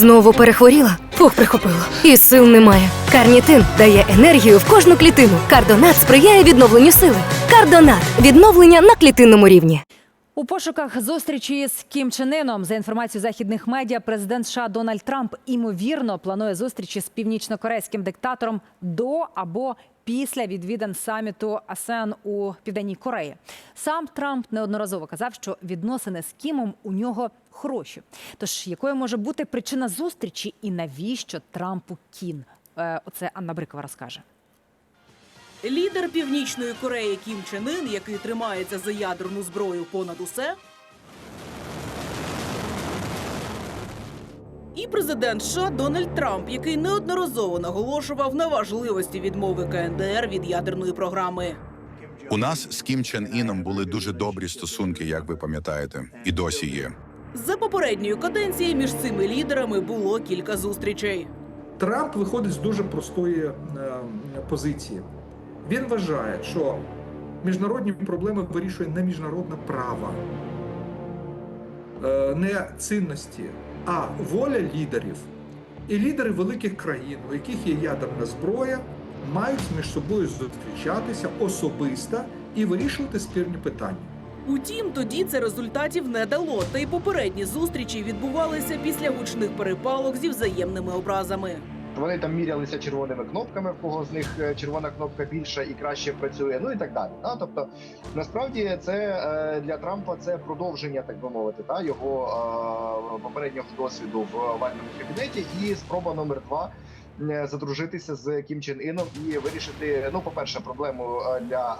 Знову перехворіла, фух прихопило. І сил немає. Карнітин дає енергію в кожну клітину. Кардонат сприяє відновленню сили. Кардонат відновлення на клітинному рівні. У пошуках зустрічі з Кім Чен Іном, за інформацією західних медіа, президент США Дональд Трамп імовірно планує зустрічі з північно-корейським диктатором до або після відвідин саміту АСЕАН у південній Кореї. Сам Трамп неодноразово казав, що відносини з Кімом у нього хороші. Тож якою може бути причина зустрічі і навіщо Трампу Кін? Е, Оце Анна Брикова розкаже. Лідер Північної Кореї Кім Чен Ін, який тримається за ядерну зброю понад усе. І президент США Дональд Трамп, який неодноразово наголошував на важливості відмови КНДР від ядерної програми. У нас з Кім Чен Іном були дуже добрі стосунки, як ви пам'ятаєте, і досі є. За попередньої каденції між цими лідерами було кілька зустрічей. Трамп виходить з дуже простої е, позиції. Він вважає, що міжнародні проблеми вирішує не міжнародне право, е, не цінності, а воля лідерів. І лідери великих країн, у яких є ядерна зброя, мають між собою зустрічатися особисто і вирішувати спірні питання. Утім, тоді це результатів не дало, та й попередні зустрічі відбувалися після гучних перепалок зі взаємними образами. Вони там мірялися червоними кнопками, в кого з них е, червона кнопка більша і краще працює, ну і так далі. Та? Тобто, насправді, це е, для Трампа це продовження, так би мовити, та його е, попереднього досвіду в овальному кабінеті, і спроба номер два. Е, Задружитися з Кім Чен Іном і вирішити, ну, по-перше, проблему е, для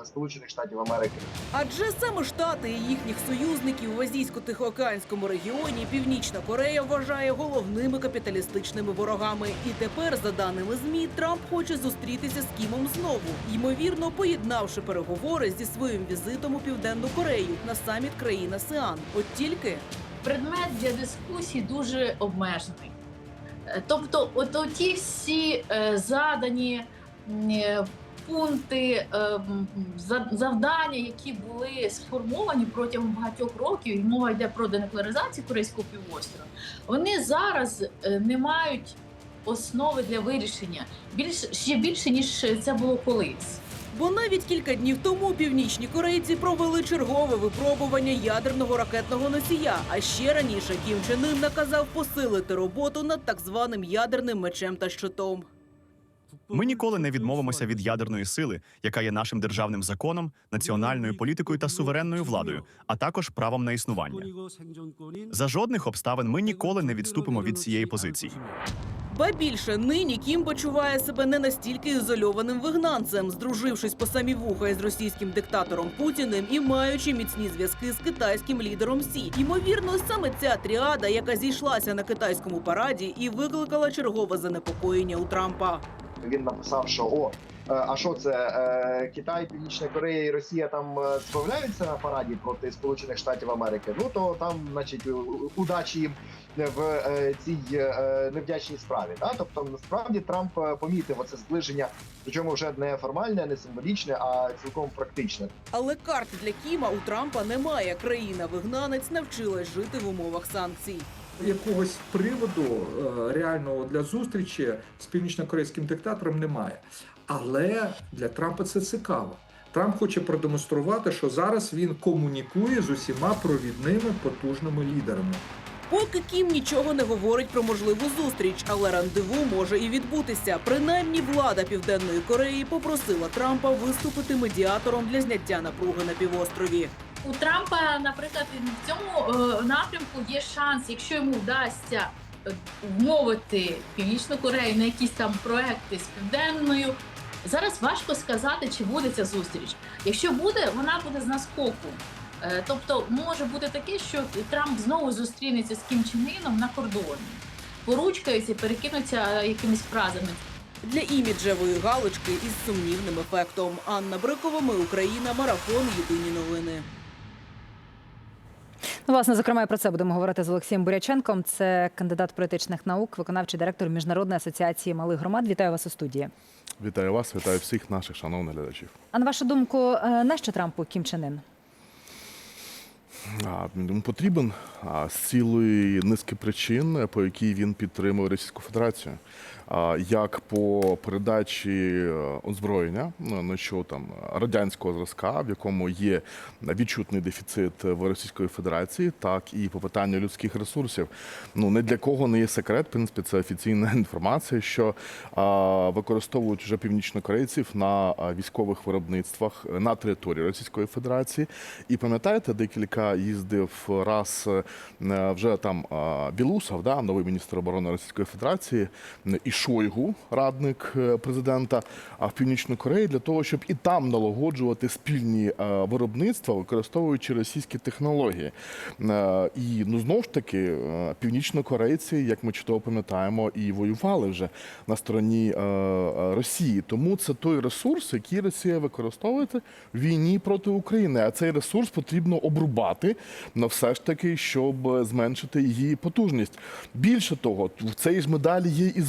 е, Сполучених Штатів Америки Адже саме штати і їхніх союзників в азійсько-тихоокеанському регіоні Північна Корея вважає головними капіталістичними ворогами. І тепер, за даними змі, Трамп хоче зустрітися з Кімом знову, ймовірно, поєднавши переговори зі своїм візитом у Південну Корею на саміт країн АСЕАН. От тільки предмет для дискусій дуже обмежений. Е, Тобто, от ті всі е, задані е, пункти, завдання, які були сформовані протягом багатьох років, і мова йде про денуклеаризацію Корейського півострова, вони зараз не мають основи для вирішення більш ще більше ніж це було колись. Бо навіть кілька днів тому північні корейці провели чергове випробування ядерного ракетного носія. А ще раніше Кім Чен Ын наказав посилити роботу над так званим ядерним мечем та щитом. Ми ніколи не відмовимося від ядерної сили, яка є нашим державним законом, національною політикою та суверенною владою, а також правом на існування. За жодних обставин ми ніколи не відступимо від цієї позиції. Ба більше нині Кім почуває себе не настільки ізольованим вигнанцем, здружившись по самі вуха із російським диктатором Путіним і маючи міцні зв'язки з китайським лідером Сі. Ймовірно, саме ця тріада, яка зійшлася на китайському параді, і викликала чергове занепокоєння у Трампа. він написав, що о, а що це е, Китай, Північна Корея і Росія там е, справляються на параді проти Сполучених Штатів Америки. Ну то там, значить, удачі їм в е, цій е, невдячній справі. Да? Тобто, насправді Трамп е, помітив оце зближення, причому вже не формальне, не символічне, а цілком практичне. Але карт для Кіма у Трампа немає. Країна-вигнанець навчилась жити в умовах санкцій. Якогось приводу е, реального для зустрічі з північно-корейським диктатором немає. Але для Трампа це цікаво. Трамп хоче продемонструвати, що зараз він комунікує з усіма провідними потужними лідерами. Поки Кім нічого не говорить про можливу зустріч, але рандеву може і відбутися. Принаймні, влада Південної Кореї попросила Трампа виступити медіатором для зняття напруги на півострові. У Трампа, наприклад, в цьому е, напрямку є шанс, якщо йому вдасться е, вмовити Північну Корею на якісь там проекти з південною. Зараз важко сказати, чи буде ця зустріч. Якщо буде, вона буде з наскоку. Е, Тобто може бути таке, що Трамп знову зустрінеться з Кім Чен Іном на кордоні, поручкаються, перекинуться е, якимись фразами. Для іміджевої галочки із сумнівним ефектом. Анна Брикова, ми Україна, марафон. Єдині новини. Ну, власне, зокрема, і про це будемо говорити з Олексієм Буряченком. Це кандидат політичних наук, виконавчий директор Міжнародної асоціації малих громад. Вітаю вас у студії. Вітаю вас, вітаю всіх наших шановних глядачів. А на вашу думку, е, нащо Трампу Кім Чен? А, Він потрібен з цілої низки причин, по якій він підтримує Російську Федерацію. Як по передачі е, озброєння, ну ну, що там радянського зразка, в якому є відчутний дефіцит в Російської Федерації, так і по питанню людських ресурсів. Ну не для кого не є секрет, в принципі, це офіційна інформація, що використовують вже північнокорейців на військових виробництвах на території Російської Федерації. І пам'ятаєте, декілька їздив раз е, вже там Білусов, да, новий міністр оборони Російської Федерації, і Шойгу, радник е, президента, в Північну Корею для того, щоб і там налагоджувати спільні е, виробництва, використовуючи російські технології. Е, І ну знову ж таки, північнокорейці, як ми чудово пам'ятаємо, і воювали вже на стороні Росії. Тому це той ресурс, який Росія використовує в війні проти України. А цей ресурс потрібно обрубати, ну, все ж таки, щоб зменшити її потужність. Більше того, в цій ж медалі є і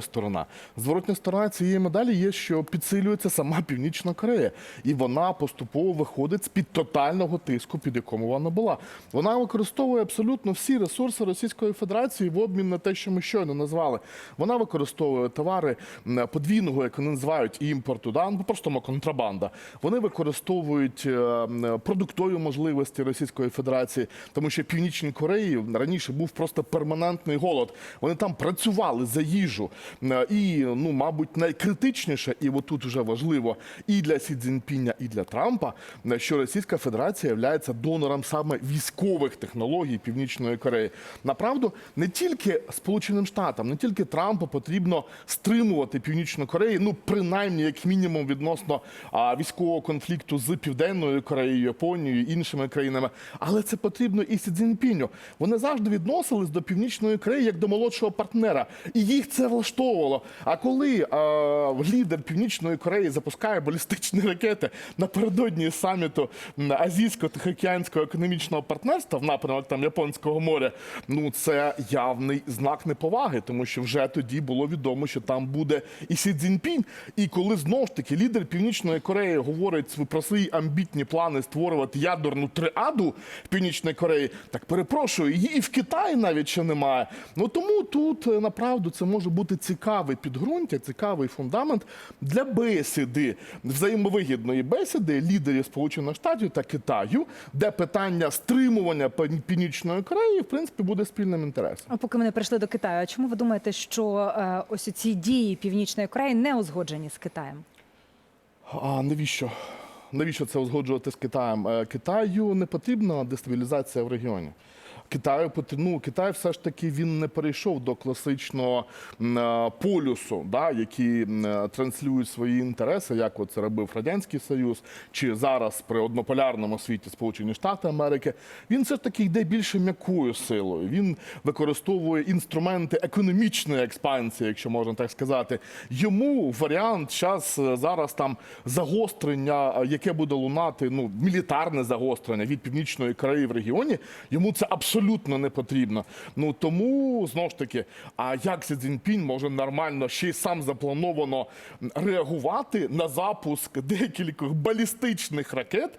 зворотня сторона. Зворотня сторона цієї медалі є, що підсилюється сама Північна Корея, і вона поступово виходить з під тотального тиску, під якому вона була. Вона використовує абсолютно всі ресурси Російської Федерації в обмін на те, що ми щойно назвали. Вона використовує товари подвійного, як вони називають, імпорту, да? ну, просто контрабанда. Вони використовують е, продуктові можливості Російської Федерації, тому що в Північній Кореї раніше був просто перманентний голод. Вони там працювали за їжу. Е, І, ну, мабуть, найкритичніше, і отут вже важливо і для Сі Цзіньпіня, і для Трампа, е, що Російська Федерація є донором саме військових технологій Північної Кореї. Направду, не тільки Сполученим Штатам, не тільки Трампу потрібно стримувати Північну Корею, ну принаймні, як мінімум, відносно а, військового конфлікту з Південною Кореєю, Японією, іншими країнами. Але це потрібно і Сі Цзіньпіню. Вони завжди відносились до Північної Кореї як до молодшого партнера, і їх це влаштовувало. А коли а, лідер Північної Кореї запускає балістичні ракети напередодні саміту Азійсько-Тихоокеанського економічного партнерства в напрямок там Японського моря, ну це явний знак неповаги, тому що вже тоді було відомо, що там буде і Сі Цзіньпінь. І коли знову ж таки лідер Північної Кореї говорить про свої амбітні плани створювати ядерну триаду в Північній Кореї, так перепрошую, її і в Китаї навіть ще немає. Ну тому тут е, направду це може бути цікавий підґрунтя, цікавий фундамент для бесіди, взаємовигідної бесіди лідерів Сполучених Штатів та Китаю, де питання стримування Пі- Північної Кореї в принципі буде спільним інтересом. А поки ми не прийшли до Китаю, а чому ви думаєте, що е, ось ці дії Північної Кореї не узгоджені з Китаєм? А навіщо? Навіщо це узгоджувати з Китаєм? Е, Китаю не потрібна дестабілізація в регіоні. Китаю ну, Китай все ж таки він не перейшов до класичного е, полюсу, да, які е, транслюють свої інтереси, як це робив Радянський Союз, чи зараз при однополярному світі Сполучені Штати Америки. Він все ж таки йде більше м'якою силою. Він використовує інструменти економічної експансії, якщо можна так сказати. Йому варіант час е, зараз там загострення, яке буде лунати, ну мілітарне загострення від північної Кореї в регіоні. Йому це абсолютно не потрібно. Ну тому знову ж таки, а як Сі Цзіньпінь може нормально ще й сам заплановано реагувати на запуск декількох балістичних ракет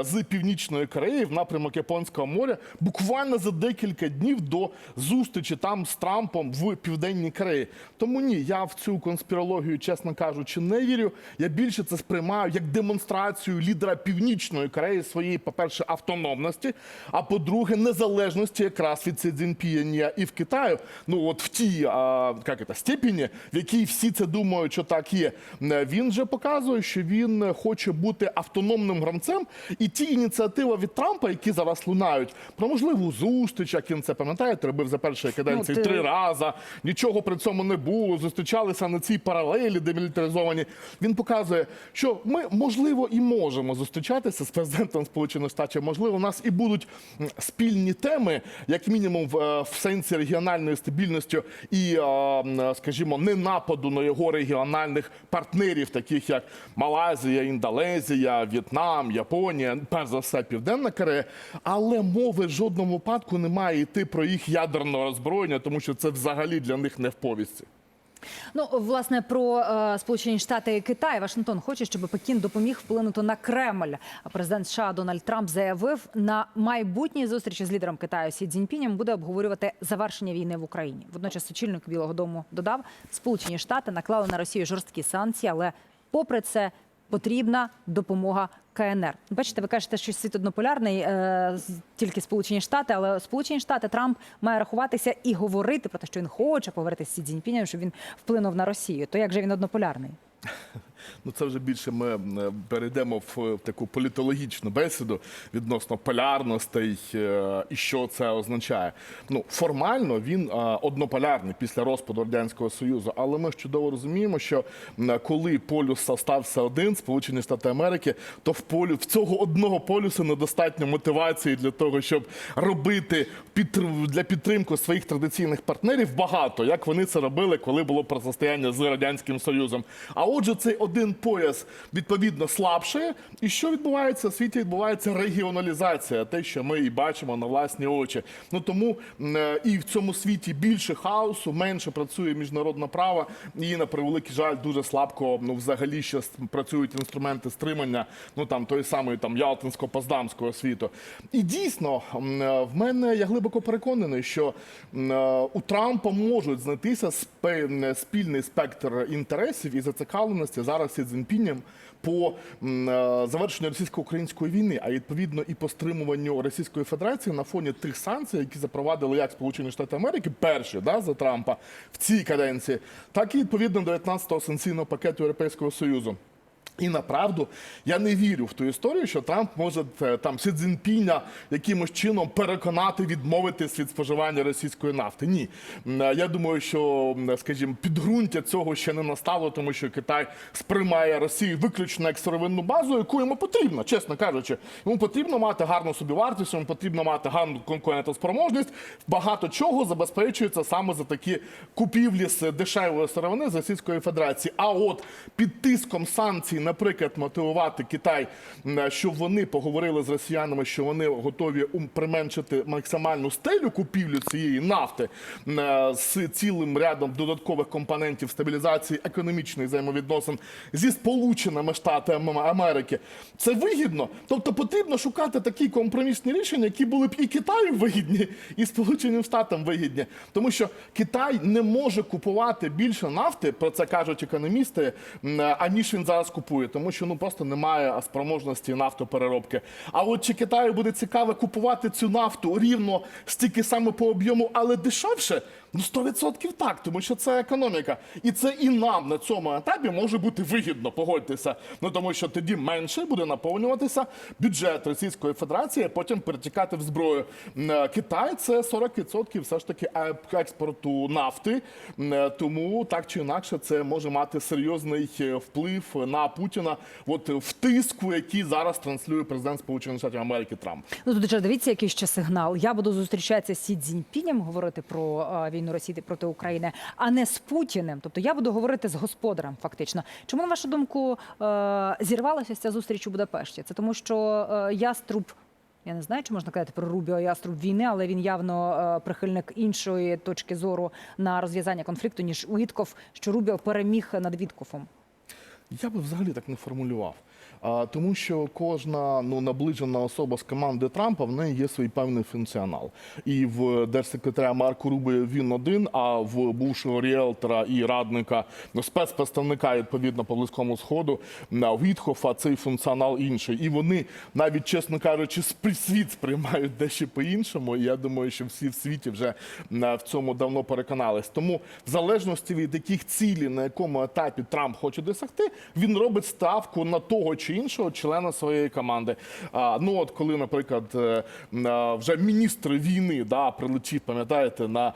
з північної Кореї в напрямок Японського моря буквально за декілька днів до зустрічі там з Трампом в Південній Кореї. Тому ні, я в цю конспірологію, чесно кажучи, не вірю. Я більше це сприймаю як демонстрацію лідера Північної Кореї своєї, по-перше, автономності, а по-друге, незалежності якраз від Цзіньпіня і в Китаю. Ну от в тій а, як це, степені, в якій всі це думають, що так є. Е, Він же показує, що він хоче бути автономним гравцем, і ті ініціативи від Трампа, які зараз лунають, про можливу зустріч, як він це пам'ятаєте, робив за першої каденції Ну, ти- три рази. Нічого при цьому не було. Зустрічалися на цій паралелі демілітаризовані. Він показує, що ми можливо і можемо зустрічатися з президентом Сполучених Штатів. Можливо, у нас і будуть спільні теми, як мінімум, в, е, в сенсі регіональної стабільності і, е, скажімо, не нападу на його регіональних партнерів, таких як Малайзія, Індонезія, В'єтнам, Японія, перш за все, Південна Корея. Але мови в жодному випадку не має йти про їх ядерне роззброєння, тому що це взагалі для них не в повісті. Ну, власне, про е, Сполучені Штати і Китай Вашингтон хоче, щоб Пекін допоміг вплинути на Кремль. А Президент США Дональд Трамп заявив, на майбутній зустрічі з лідером Китаю Сі Цзіньпінем буде обговорювати завершення війни в Україні. Водночас очільник Білого Дому додав, Сполучені Штати наклали на Росію жорсткі санкції, але попри це потрібна допомога КНР. Бачите, ви кажете, що світ однополярний, е, тільки Сполучені Штати, але Сполучені Штати Трамп має рахуватися і говорити про те, що він хоче поговорити з Сі Цзіньпінем, щоб він вплинув на Росію. То як же він однополярний? Ну, це вже більше ми е, перейдемо в таку політологічну бесіду відносно полярностей е, і що це означає. Ну, формально він е, однополярний після розпаду радянського союзу, але ми ж чудово розуміємо, що коли полюс стався один, Сполучені Штати Америки, то в полю в цього одного полюсу недостатньо мотивації для того, щоб робити для підтримки своїх традиційних партнерів багато, як вони це робили, коли було протистояння з радянським союзом. А отже, цей один пояс відповідно слабшає. І що відбувається? В світі відбувається регіоналізація, те, що ми і бачимо на власні очі. Ну тому е, і в цьому світі більше хаосу, менше працює міжнародне право, і на превеликий жаль, дуже слабко ну взагалі ще працюють інструменти стримання. Ну там той самий там Ялтинсько-Поздамського світу. І дійсно, е, в мене я глибоко переконаний, що е, у Трампа можуть знайтися спільний спектр інтересів і зацікавленості зараз Сі Цзіньпінем по е, завершенню російсько-української війни, а відповідно і по стримуванню Російської Федерації на фоні тих санкцій, які запровадили як Сполучені Штати Америки, перші да, за Трампа в цій каденції, так і відповідно до 19-го санкційного пакету Європейського Союзу. І направду я не вірю в ту історію, що Трамп може е, там Сі Цзіньпіня якимось чином переконати відмовитись від споживання російської нафти. Ні, е, я думаю, що скажімо, підґрунтя цього ще не настало, тому що Китай сприймає Росію виключно як сировинну базу, яку йому потрібно, чесно кажучи. Йому потрібно мати гарну собівартість, йому потрібно мати гарну конкурентоспроможність. Багато чого забезпечується саме за такі купівлі з дешевої сировини з Російської Федерації. А от під тиском санкцій, наприклад, мотивувати Китай, щоб вони поговорили з росіянами, що вони готові применшити максимальну стелю купівлі цієї нафти е, з цілим рядом додаткових компонентів стабілізації економічних взаємовідносин зі Сполученими Штатами Америки. Це вигідно. Тобто потрібно шукати такі компромісні рішення, які були б і Китаю вигідні, і Сполученим Штатам вигідні. Тому що Китай не може купувати більше нафти, про це кажуть економісти, аніж він зараз купує, тому що ну просто немає спроможності нафтопереробки. А от чи Китаю буде цікаво купувати цю нафту рівно стільки саме по об'єму, але дешевше? Ну 100% так, тому що це економіка. І це і нам на цьому етапі може бути вигідно, погодьтеся. Ну тому що тоді менше буде наповнюватися бюджет Російської Федерації, а потім перетікати в зброю. Е, Китай це 40% все ж таки експорту нафти. Е, Тому так чи інакше це може мати серйозний е, вплив на Путіна, от в тиску, який зараз транслює президент Сполучених Штатів Америки Трамп. Ну тут дивіться, який ще сигнал. Я буду зустрічатися з Сі Цзіньпінем, говорити про е, війну Росії проти України, а не з Путіним. Тобто я буду говорити з господарем, фактично. Чому на вашу думку е, зірвалася ця зустріч у Будапешті? Це тому, що е, яструб. Я не знаю, чи можна казати про Рубіо яструб війни, але він явно е, прихильник іншої точки зору на розв'язання конфлікту, ніж Уітков, що Рубіо переміг над Віткофом. Я би взагалі так не формулював. Тому що кожна ну, наближена особа з команди Трампа в неї є свій певний функціонал. І в держсекретаря Марко Рубіо він один, а в бувшого ріелтора і радника ну, спецпредставника відповідно по близькому сходу на Вітхофа цей функціонал інший. І вони навіть, чесно кажучи, світ сприймають дещо по-іншому. І я думаю, що всі в світі вже в цьому давно переконались. Тому в залежності від яких цілей, на якому етапі Трамп хоче досягти, він робить ставку на того чи іншого члена своєї команди. А, ну от коли, наприклад, е, вже міністр війни да, прилетів, пам'ятаєте, на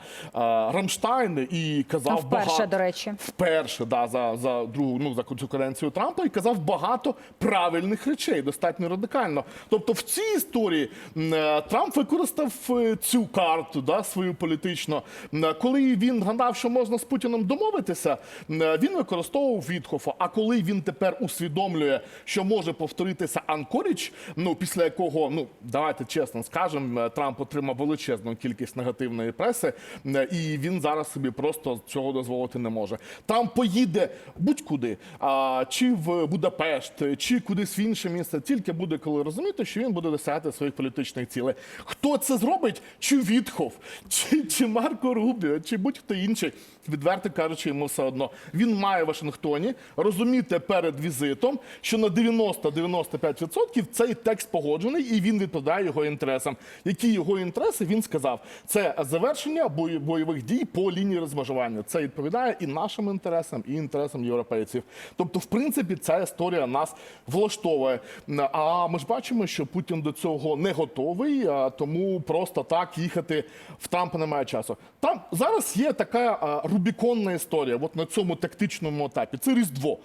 Рамштайн і казав А вперше, багато до речі. вперше да, за, за другу ну за цю каденцію Трампа і казав багато правильних речей, достатньо радикально. Тобто, в цій історії е, Трамп використав е, цю карту, да, свою політичну. Коли він гадав, що можна з Путіним домовитися, він використовував Вітхофа. А коли він тепер усвідомлює, що що може повторитися Анкоріч, ну після якого, ну давайте чесно скажемо, е, Трамп отримав величезну кількість негативної преси, е, і він зараз собі просто цього дозволити не може. Трамп поїде будь-куди, а, чи в Будапешт, чи кудись в інше місце, тільки буде коли розуміти, що він буде досягати своїх політичних цілей. Хто це зробить? Чи Вітхов, чи, чи Марко Рубіо, чи будь-хто інший, відверто кажучи, йому все одно. Він має в Вашингтоні розуміти перед візитом, що на 90-95% цей текст погоджений і він відповідає його інтересам. Які його інтереси він сказав? Це завершення бой- бойових дій по лінії розмежування. Це відповідає і нашим інтересам, і інтересам європейців. Тобто, в принципі, ця історія нас влаштовує. А ми ж бачимо, що Путін до цього не готовий, тому просто так їхати в Трампа немає часу. Там зараз є така рубіконна історія. От на цьому тактичному етапі. Це Різдво.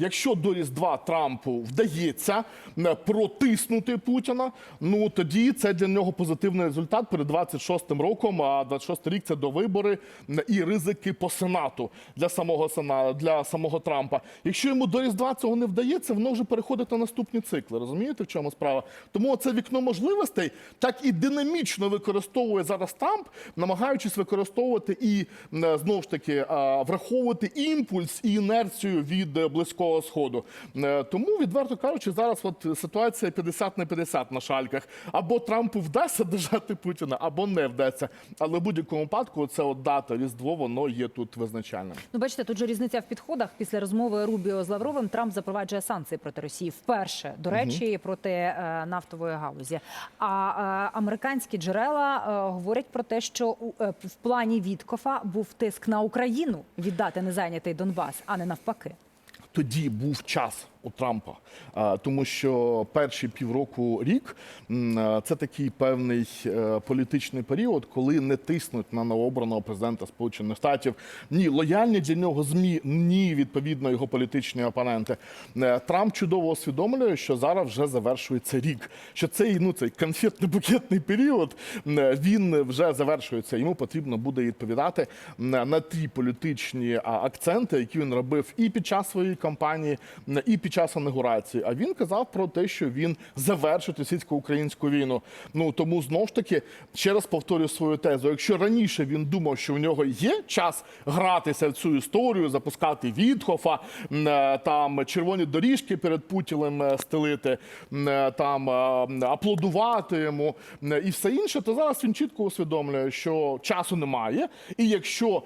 Якщо до Різдва Трампу вдається е, протиснути Путіна, ну тоді це для нього позитивний результат перед 26-м роком. А 26-й рік це до вибори е, і ризики по сенату для самого сена для самого Трампа. Якщо йому до Різдва цього не вдається, воно вже переходить на наступні цикли. Розумієте, в чому справа? Тому це вікно можливостей так і динамічно використовує зараз Трамп, намагаючись використовувати і е, знову ж таки враховувати імпульс і інерцію від е, близького сходу. Е, Тому, відверто кажучи, зараз от ситуація 50 на 50 на шальках. Або Трампу вдасться держати Путіна, або не вдасться. Але в будь-якому випадку це от дата Різдво, воно є тут визначальним. Ну, бачите, тут же різниця в підходах. Після розмови Рубіо з Лавровим Трамп запроваджує санкції проти Росії вперше, до речі, проти е, нафтової галузі. А е, американські джерела е, говорять про те, що у, е, в плані Віткофа був тиск на Україну віддати незайнятий Донбас, а не навпаки. Тоді був час у Трампа, тому що перші півроку рік це такий певний е, політичний період, коли не тиснуть на новообраного президента Сполучених Штатів ні лояльні для нього змі, ні відповідно його політичні опоненти. Е, Трамп чудово усвідомлює, що зараз вже завершується рік. Що цей ну цей конфетно-букетний період він вже завершується. Йому потрібно буде відповідати на ті політичні акценти, які він робив і під час своєї кампанії, і під час інаугурації. А він казав про те, що він завершить російсько-українську війну. Ну тому знов ж таки ще раз повторюю свою тезу. Якщо раніше він думав, що в нього є час гратися в цю історію, запускати Вітхофа, е, там червоні доріжки перед Путіним е, стелити, е, там аплодувати йому і все інше, то зараз він чітко усвідомлює, що часу немає. І якщо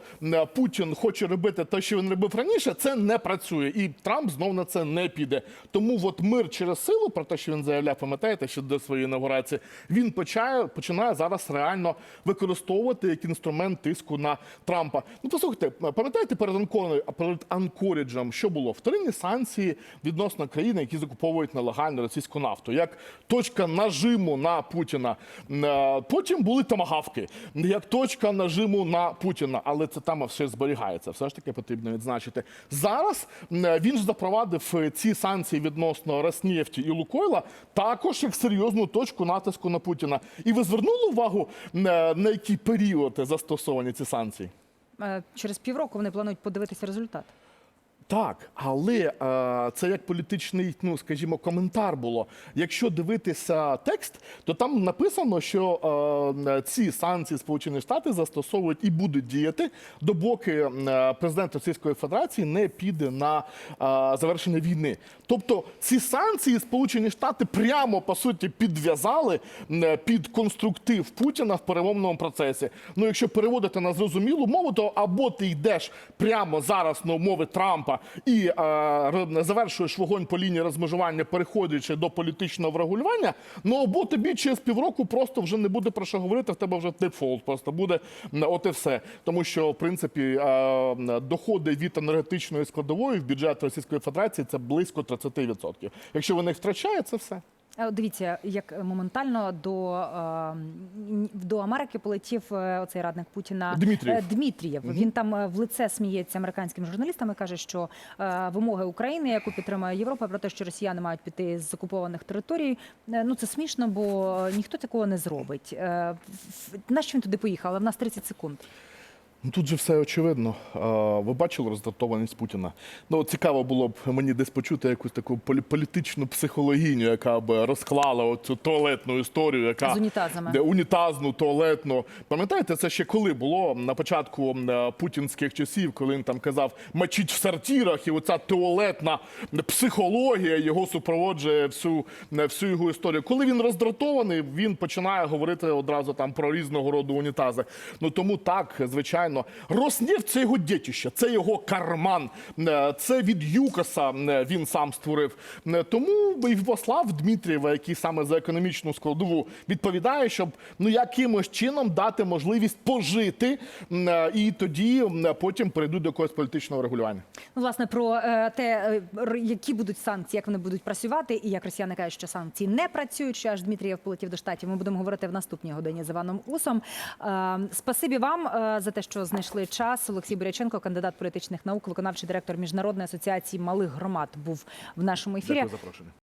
Путін хоче робити те, що він робив раніше, це не працює. І Трамп знов на це не піде. Тому от мир через силу, про те, що він заявляв, пам'ятаєте, що до своєї інаугурації, він почає, починає зараз реально використовувати як інструмент тиску на Трампа. Ну послухайте, пам'ятаєте перед Анкорі- перед Анкоріджем, що було вторинні санкції відносно країн, які закуповують нелегальну російську нафту, як точка нажиму на Путіна. Е, Потім були тамагавки, як точка нажиму на Путіна, але це там все зберігається. Все ж таки потрібно відзначити. Зараз е, він ж запровадив е, ці санкції відносно Роснефті і Лукойла також як серйозну точку натиску на Путіна. І ви звернули увагу е, на який період застосовані ці санкції? Е, Через півроку вони планують подивитися результат. Так, але е, це як політичний, ну скажімо, коментар було. Якщо дивитися текст, то там написано, що е, ці санкції Сполучені Штати застосовують і будуть діяти, допоки е, президент Російської Федерації не піде на е, завершення війни. Тобто ці санкції Сполучені Штати прямо по суті підв'язали під конструктив Путіна в перемовному процесі. Ну, якщо переводити на зрозумілу мову, то або ти йдеш прямо зараз на умови Трампа і е, завершуєш вогонь по лінії розмежування, переходячи до політичного врегулювання. Ну або тобі через півроку просто вже не буде про що говорити. В тебе вже дефолт просто буде от і все. Тому що в принципі е, доходи від енергетичної складової в бюджет Російської Федерації це близько 30%. Якщо вони їх втрачає, це все. Е, Дивіться, як моментально до, е, до Америки полетів е, оцей радник Путіна Дмитрієв. Дмитрієв. Він там в лице сміється американським журналістам і каже, що вимоги України, яку підтримує Європа, про те, що росіяни мають піти з окупованих територій. Ну це смішно, бо ніхто такого не зробить. В- Нащо він туди поїхав? Але в нас 30 секунд. Ну, Тут же все очевидно. Ви бачили роздратованість Путіна? Ну, цікаво було б мені десь почути якусь таку полі- політичну психологіню, яка б розклала цю туалетну історію, яка З унітазами. де унітазну, туалетну. Пам'ятаєте, це ще коли було на початку е, путінських часів, коли він там казав мочіть в сортирах, і оця туалетна психологія його супроводжує всю, всю його історію. Коли він роздратований, він починає говорити одразу там про різного роду унітази. Ну тому так, звичайно, Роснефть – це його дітище, це його карман, е, це від ЮКОСа е, він сам створив. Е, Тому і послав Дмитрієва, який саме за економічну складову відповідає, щоб ну якимось чином дати можливість пожити, і тоді потім перейдуть до якогось політичного регулювання. Ну, власне, про те, які будуть санкції, як вони будуть працювати, і як росіяни кажуть, що санкції не працюють, що аж Дмитрієв полетів до штатів. Ми будемо говорити в наступній годині з Іваном Усом. Спасибі вам за те, що знайшли час. Олексій Буряченко, кандидат політичних наук, виконавчий директор міжнародної асоціації малих громад, був в нашому ефірі. Дякую запрошення.